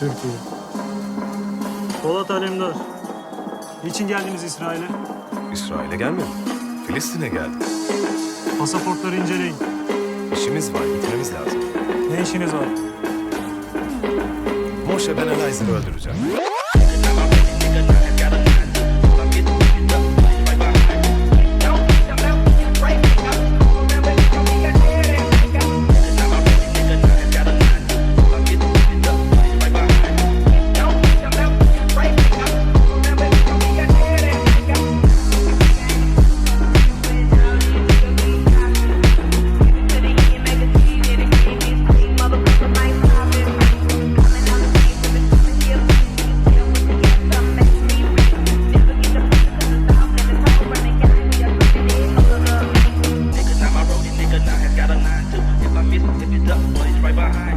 Türkiye. Polat Alemdar. Niçin geldiniz İsrail'e? İsrail'e gelmedim. Filistin'e geldim. Pasaportları inceleyin. İşimiz var, gitmemiz lazım. Ne işiniz var? Moshe Ben Elazığ'ı öldüreceğim. too. If I miss, if it's up, well, it's right behind.